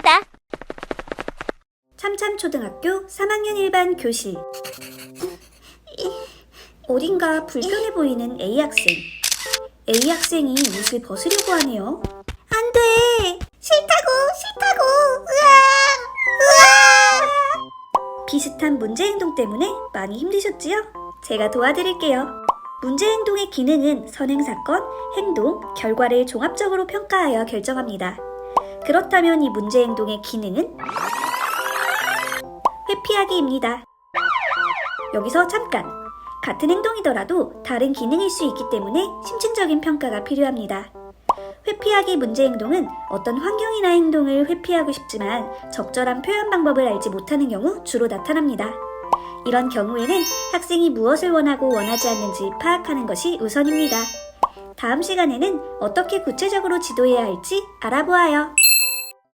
신기하다. 참참초등학교 3학년 1반 교실 어딘가 불편해 보이는 A 학생 A 학생이 옷을 벗으려고 하네요 안 돼! 싫다고! 싫다고! 으아! 으아! 비슷한 문제 행동 때문에 많이 힘드셨지요? 제가 도와드릴게요 문제 행동의 기능은 선행 사건, 행동, 결과를 종합적으로 평가하여 결정합니다. 그렇다면 이 문제 행동의 기능은 회피하기입니다. 여기서 잠깐! 같은 행동이더라도 다른 기능일 수 있기 때문에 심층적인 평가가 필요합니다. 회피하기 문제 행동은 어떤 환경이나 행동을 회피하고 싶지만 적절한 표현 방법을 알지 못하는 경우 주로 나타납니다. 이런 경우에는 학생이 무엇을 원하고 원하지 않는지 파악하는 것이 우선입니다. 다음 시간에는 어떻게 구체적으로 지도해야 할지 알아보아요.